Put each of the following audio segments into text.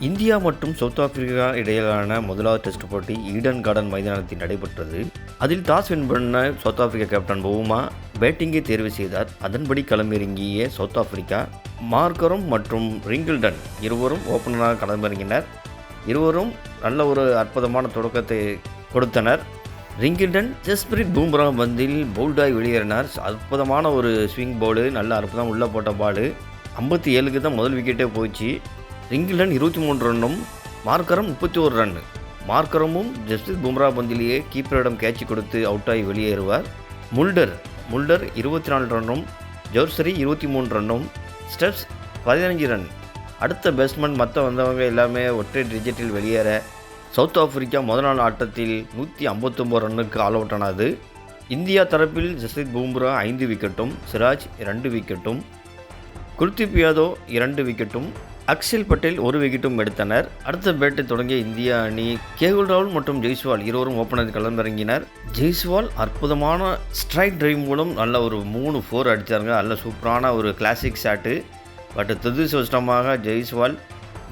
India மற்றும் south Africa இடையிலான முதலாவது டெஸ்ட் போட்டி ஈடன் கார்டன் மைதானத்தில் நடைபெற்றது. அதில் டாஸ் வின் பண்ண சவுத் ஆப்பிரிக்கா கேப்டன் பவுமா பேட்டிங்கை தேர்வு செய்தார். அதன்படி களமிறங்கிய சவுத் ஆப்பிரிக்கா மார்க்கரும் மற்றும் ரிங்கிள்டன் இருவரும் ஓப்பனராக களமிறங்கினர். இருவரும் நல்ல ஒரு அற்புதமான தொடக்கத்தை கொடுத்தனர். ரிங்கிள்டன் ஜஸ்பிரித் பூம்ரா பந்தில் பவுல்டாய் வெளியேறினார். அற்புதமான ஒரு ஸ்விங் பவுலு நல்ல அற்புதம் உள்ளே போட்ட பாலு. ஐம்பத்தி ஏழுக்கு தான் முதல் விக்கெட்டே போச்சு. ரிங்கிள்டன் இருபத்தி மூணு ரன்னும் மார்க்கரம் முப்பத்தி ஒரு ரன் மார்க்கரமும் ஜஸ்டிஸ் பும்ரா பந்திலேயே கீப்பரிடம் கேட்ச் கொடுத்து அவுட் ஆகி வெளியேறுவார். முல்டர் முல்டர் இருபத்தி நாலு ரன்னும் ஜோர்சரி இருபத்தி மூணு ரன்னும் ஸ்டெப்ஸ் பதினஞ்சு ரன். அடுத்த பேட்ஸ்மேன் மற்ற வந்தவங்க எல்லாமே ஒற்றை டிஜிட்டில் வெளியேற சவுத் ஆப்பிரிக்கா முதல் நாள் ஆட்டத்தில் நூற்றி ஐம்பத்தொம்போது ரன்னுக்கு ஆல் அவுட் ஆனது. இந்தியா தரப்பில் ஜஸ்ரித் பூம்ரா ஐந்து விக்கெட்டும் சிராஜ் இரண்டு விக்கெட்டும் குல்தீப் யாதவ் இரண்டு விக்கெட்டும் அக்ஷல் பட்டேல் ஒரு விக்கெட்டும் எடுத்தனர். அடுத்த பேட்டை தொடங்கிய இந்திய அணி கேகுல் ராகுல் மற்றும் ஜெய்ஸ்வால் இருவரும் ஓப்பனர் களமிறங்கினர். ஜெய்ஸ்வால் அற்புதமான ஸ்ட்ரைக் டிரைவ் மூலம் நல்ல ஒரு மூணு ஃபோர் அடித்தாருங்க நல்ல சூப்பரான ஒரு கிளாசிக் ஷாட்டு பட் துரதிருஷ்டமாக ஜெய்ஸ்வால்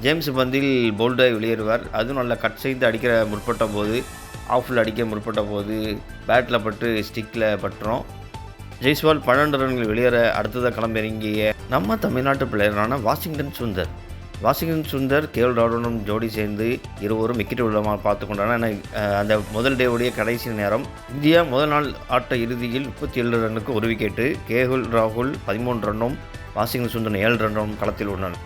ஜேம்ஸ் பந்தில் போல்டாய் வெளியேறுவார். அதுவும் நல்லா கட் செய்து அடிக்கிற முற்பட்ட போது ஆஃபில் அடிக்க முற்பட்ட போது பேட்டில் பட்டு ஸ்டிக்கில் பட்டுறோம் ஜெய்ஸ்வால் பன்னெண்டு ரன்கள் வெளியேற அடுத்ததாக களமிறங்கிய நம்ம தமிழ்நாட்டு பிளேயரான Washington Sundar. Washington Sundar KL ராவுடனும் ஜோடி சேர்ந்து இருவரும் விக்கெட் உள்ளமாக பார்த்து கொண்டாங்க அந்த முதல் டேவுடைய கடைசி நேரம் இந்தியா முதல் நாள் ஆட்ட இறுதியில் முப்பத்தி ஏழு ரன்னுக்கு ஒரு விக்கெட்டு கேகுல் ராகுல் பதிமூன்று ரன்னும் வாஷிங்டன் சுந்தர் ஏழு ரன்னும் களத்தில் உள்ளனர்.